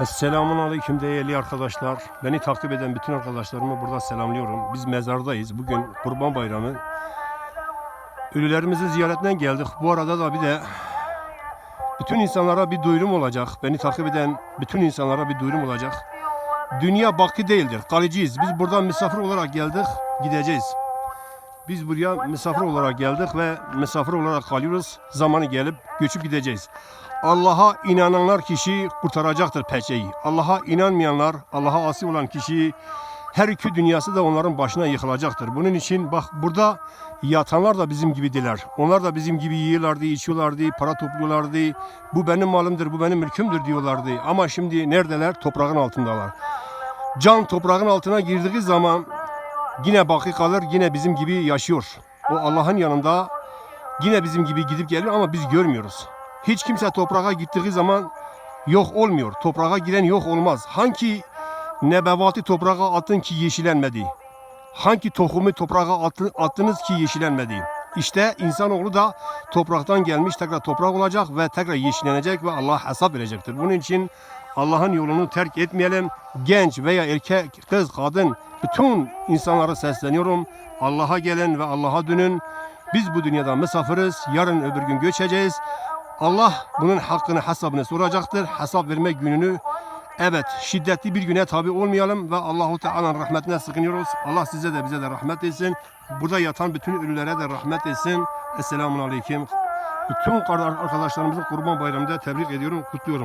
Esselamun Aleyküm değerli arkadaşlar. Beni takip eden bütün arkadaşlarımı burada selamlıyorum. Biz mezardayız. Bugün Kurban Bayramı. Ölülerimizin ziyaretinden geldik. Bu arada da bir de bütün insanlara bir duyurum olacak. Beni takip eden bütün insanlara bir duyurum olacak. Dünya baki değildir. Kaleciyiz. Biz buradan misafir olarak geldik. Gideceğiz. Biz buraya misafir olarak geldik ve misafir olarak kalıyoruz. Zamanı gelip göçüp gideceğiz. Allah'a inananlar kişi kurtaracaktır peçeyi. Allah'a inanmayanlar, Allah'a asi olan kişi her iki dünyası da onların başına yıkılacaktır. Bunun için bak burada yatanlar da bizim gibidiler. Onlar da bizim gibi yiyorlardı, içiyorlardı, para topluyorlardı. Bu benim malımdır, bu benim mülkümdür diyorlardı. Ama şimdi neredeler? Toprağın altındalar. Can toprağın altına girdiği zaman yine baki kalır, yine bizim gibi yaşıyor. O Allah'ın yanında yine bizim gibi gidip geliyor ama biz görmüyoruz. Hiç kimse toprağa gittiği zaman yok olmuyor. Toprağa giren yok olmaz. Hangi nebevatı toprağa atın ki yeşillenmedi? Hangi tohumu toprağa attı- attınız ki yeşillenmedi? İşte insanoğlu da topraktan gelmiş tekrar toprak olacak ve tekrar yeşillenecek ve Allah hesap verecektir. Bunun için Allah'ın yolunu terk etmeyelim. Genç veya erkek, kız, kadın bütün insanlara sesleniyorum. Allah'a gelin ve Allah'a dönün. Biz bu dünyada misafiriz. Yarın öbür gün göçeceğiz. Allah bunun hakkını hesabını soracaktır. Hesap verme gününü evet şiddetli bir güne tabi olmayalım ve Allahu Teala'nın rahmetine sığınıyoruz. Allah size de bize de rahmet etsin. Burada yatan bütün ölülere de rahmet etsin. Esselamun Aleyküm. Bütün arkadaşlarımızı Kurban Bayramı'nda tebrik ediyorum, kutluyorum.